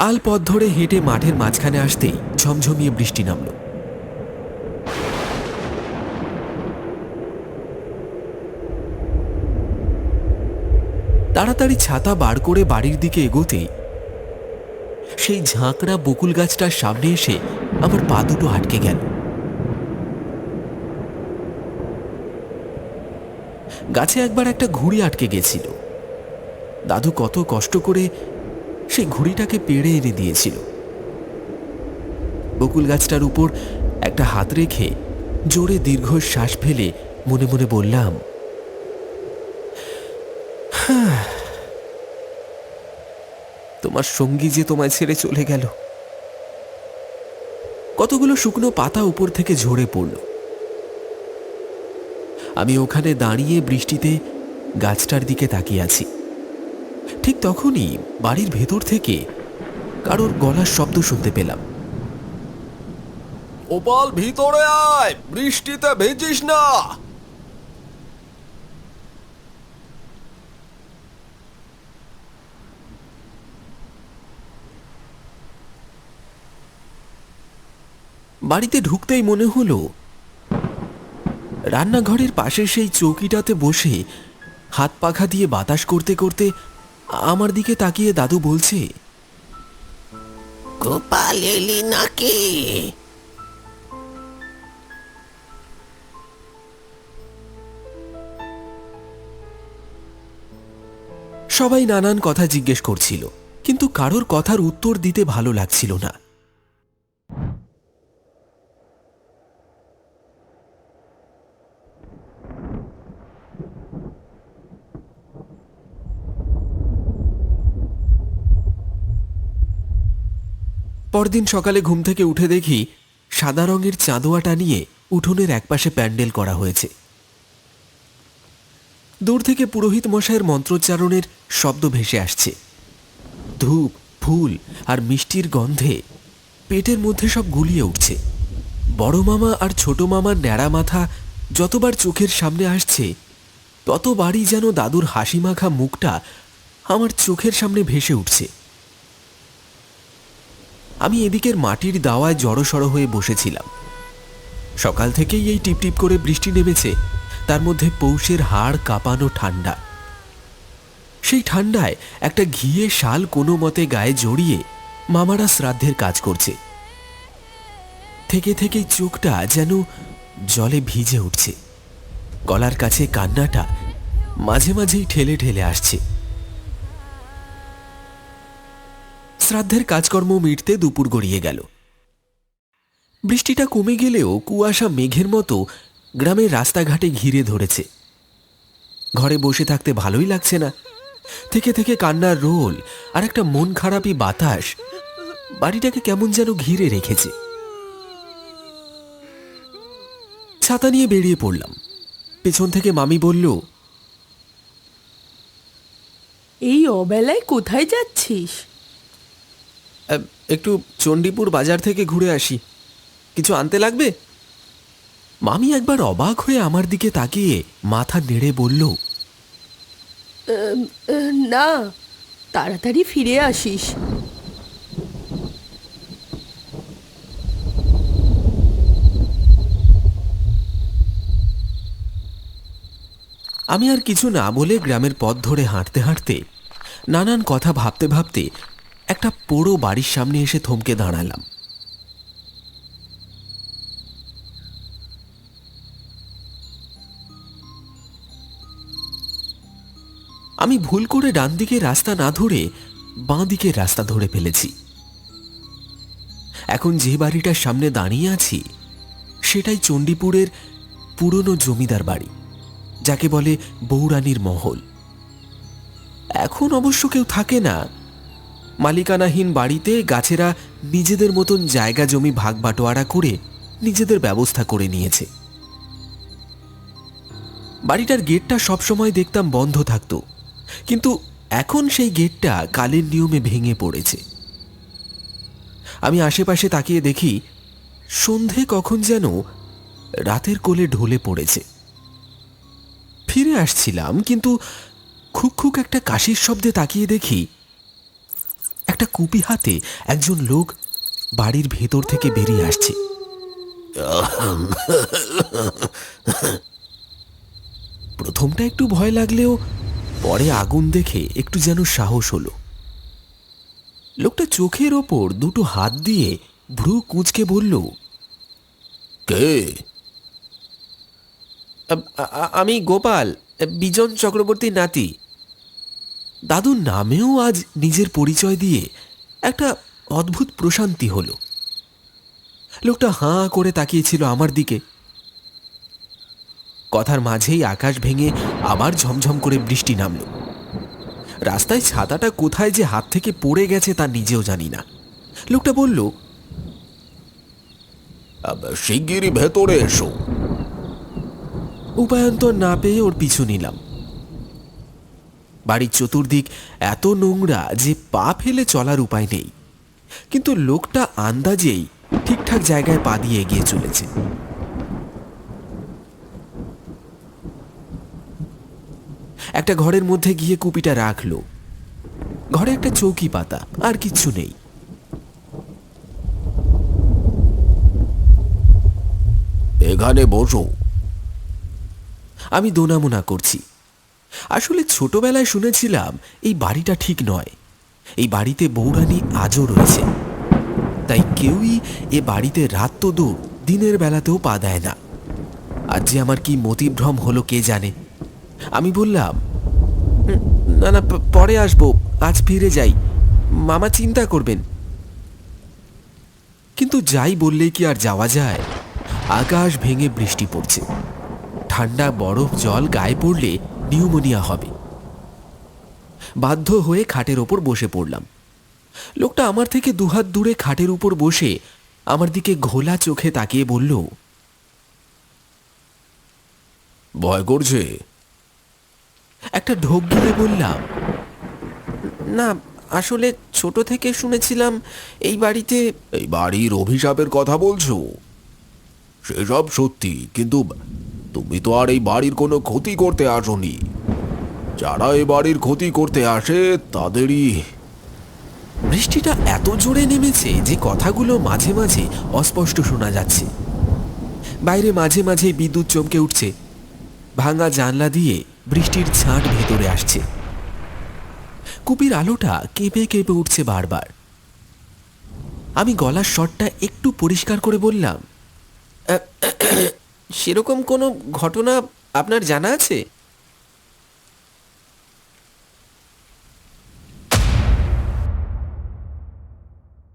আল পথ ধরে হেঁটে মাঠের মাঝখানে আসতেই ঝমঝমিয়ে বৃষ্টি নামল। তাড়াতাড়ি ছাতা বার করে বাড়ির দিকে এগোতেই সেই ঝাঁকড়া বকুল গাছটার সামনে এসে আমার পা দুটো আটকে গেল। গাছে একবার একটা ঘুড়ি আটকে গেছিল। দাদু কত কষ্ট করে সেই ঘুড়িটাকে পেড়ে এনে দিয়েছিল। বকুল গাছটার উপর একটা হাত রেখে জোরে দীর্ঘ শ্বাস ফেলে মনে মনে বললাম "হাহ, তোমার সঙ্গী যে তোমায় ছেড়ে চলে গেল। কতগুলো শুকনো পাতা উপর থেকে ঝরে পড়ল। আমি ওখানে দাঁড়িয়ে বৃষ্টিতে গাছটার দিকে তাকিয়ে আছি। ঠিক তখনই বাড়ির ভেতর থেকে কারোর গলার শব্দ শুনতে পেলাম। ওপাল ভিতরে আয়! বৃষ্টিতে ভেজিস না! বাড়িতে ঢুকতেই মনে হলো রান্নাঘরের পাশে সেই চৌকিটাতে বসে হাত পাখা দিয়ে বাতাস করতে করতে আমার দিকে তাকিয়ে দাদু বলছে গোপাল এলি নাকি? সবাই নানান কথা জিজ্ঞেস করছিল কিন্তু কারোর কথার উত্তর দিতে ভালো লাগছিল না। পরদিন সকালে ঘুম থেকে উঠে দেখি সাদা রঙের চাঁদোয়াটা নিয়ে উঠোনের একপাশে প্যান্ডেল করা হয়েছে। দূর থেকে পুরোহিত মশাইয়ের মন্ত্রোচ্চারণের শব্দ ভেসে আসছে। ধূপ, ফুল আর মিষ্টির গন্ধে পেটের মধ্যে সব গুলিয়ে উঠছে। বড় মামা আর ছোট মামার ন্যাড়া মাথা যতবার চোখের সামনে আসছে, ততবারই যেন দাদুর হাসি মাখা মুখটা আমার চোখের সামনে ভেসে উঠছে। আমি এদিকের মাটির দাওয়ায় জড়সড় হয়ে বসেছিলাম। সকাল থেকেই এই টিপটিপ করে বৃষ্টি নেমেছে, তার মধ্যে পৌষের হাড় কাঁপানো ঠান্ডা। সেই ঠান্ডায় একটা ঘিয়ে শাল কোনো মতে গায়ে জড়িয়ে মামারা শ্রাদ্ধের কাজ করছে। থেকে থেকে চোখটা যেন জলে ভিজে উঠছে। গলার কাছে কান্নাটা মাঝে মাঝেই ঠেলে ঠেলে আসছে। শ্রাদ্ধের কাজকর্ম মিটতে দুপুর গড়িয়ে গেল। বৃষ্টিটা কমে গেলেও কুয়াশা মেঘের মতো গ্রামের রাস্তাঘাটে ঘিরে ধরেছে। ঘরে বসে থাকতে ভালোই লাগছে না। থেকে থেকে কান্নার রোল আর একটা মন খারাপই বাতাস বাড়িটাকে কেমন যেন ঘিরে রেখেছে। ছাতা নিয়ে বেরিয়ে পড়লাম। পেছন থেকে মামি বলল এই অবেলায় কোথায় যাচ্ছিস? "আহ, একটু চণ্ডীপুর বাজার থেকে ঘুরে আসি। কিছু আনতে লাগবে? মামি একবার অবাক হয়ে আমার দিকে তাকিয়ে মাথা নেড়ে বলল না তাড়াতাড়ি ফিরে আসিস। আমি আর কিছু না বলে গ্রামের পথ ধরে হাঁটতে হাঁটতে নানান কথা ভাবতে ভাবতে একটা পোড়ো বাড়ির সামনে এসে থমকে দাঁড়ালাম। আমি ভুল করে ডান দিকে রাস্তা না ধরে বাঁ দিকের রাস্তা ধরে ফেলেছি। এখন যে বাড়িটার সামনে দাঁড়িয়ে আছি, সেটাই চণ্ডীপুরের পুরনো জমিদার বাড়ি, যাকে বলে বৌরানীর মহল। এখন অবশ্য কেউ থাকে না মালিকানাহীন বাড়িতে গাছেরা নিজেদের মতন জায়গা জমি ভাগ বাটোয়ারা করে নিজেদের ব্যবস্থা করে নিয়েছে। বাড়িটার গেটটা সবসময় দেখতাম বন্ধ থাকতো, কিন্তু এখন সেই গেটটা কালের নিয়মে ভেঙে পড়েছে। আমি আশেপাশে তাকিয়ে দেখি, সন্ধে কখন যেন রাতের কোলে ঢলে পড়েছে। ফিরে আসছিলাম, কিন্তু খুক খুক একটা কাশির শব্দে তাকিয়ে দেখি একটা কুপি হাতে একজন লোক বাড়ির ভেতর থেকে বেরিয়ে আসছে। প্রথমটা একটু ভয় লাগলেও পরে আগুন দেখে একটু যেন সাহস হলো। লোকটা চোখের ওপর দুটো হাত দিয়ে ভ্রু কুঁচকে বলল, কে? আমি গোপাল, বিজন চক্রবর্তী নাতি। দাদুর নামেও আজ নিজের পরিচয় দিয়ে একটা অদ্ভুত প্রশান্তি হলো। লোকটা হাঁ করে তাকিয়েছিল আমার দিকে। কথার মাঝেই আকাশ ভেঙে আবার ঝমঝম করে বৃষ্টি নামল। রাস্তায় ছাতাটা কোথায় যে হাত থেকে পড়ে গেছে তা নিজেও জানি না। লোকটা বলল শিগগিরই ভেতরে এসো। উপায়ন্তর না পেয়ে ওর পিছু নিলাম। বাড়ির চতুর্দিক এত নোংরা যে পা ফেলে চলার উপায় নেই। কিন্তু লোকটা আন্দাজেই ঠিকঠাক জায়গায় পা দিয়ে এগিয়ে চলেছে। একটা ঘরের মধ্যে গিয়ে কুপিটা রাখল। ঘরে একটা চৌকি পাতা আর কিচ্ছু নেই। এখানে বসো। আমি দোনামোনা করছি। আসলে ছোটবেলায় শুনেছিলাম, এই বাড়িটা ঠিক নয়। এই বাড়িতে বৌরানী আজও রয়েছে। তাই কেউই এ বাড়িতে রাত তো দূর, দিনের বেলাতেও পা দেয় না। আজ যে আমার কি মতিভ্রম হলো কে জানে? আমি বললাম, না না পরে আসব, আজ ফিরে যাই। মামা চিন্তা করবেন। কিন্তু যাই বললেই কি আর যাওয়া যায়? আকাশ ভেঙে বৃষ্টি পড়ছে। ঠান্ডা বরফ জল গায়ে পড়লে নিউমোনিয়া হবে। বাধ্য হয়ে খাটের ওপর বসে পড়লাম। লোকটা আমার থেকে দুহাত দূরে খাটের উপর বসে আমার দিকে ঘোলা চোখে তাকিয়ে বলল, ভয় করছে? একটা ঢোক গিলে বললাম, না, আসলে ছোট থেকে শুনেছিলাম এই বাড়িতে এই বাড়ির অভিশাপের কথা বলছো। সেসব সত্যি, কিন্তু তুমি তো আর এই বাড়ির কোনো ক্ষতি করতে আসোনি। যারা এই বাড়ির ক্ষতি করতে আসে, তাদেরই বৃষ্টিটা এত জোরে নেমেছে যে কথাগুলো মাঝে মাঝে অস্পষ্ট শোনা যাচ্ছে। বাইরে মাঝে মাঝে বিদ্যুৎ চমকে উঠছে। ভাঙা জানলা দিয়ে বৃষ্টির ছাঁট ভেতরে আসছে। কুপির আলোটা কেঁপে কেঁপে উঠছে বারবার। আমি গলার শটটা একটু পরিষ্কার করে বললাম সেরকম কোনো ঘটনা আপনার জানা আছে?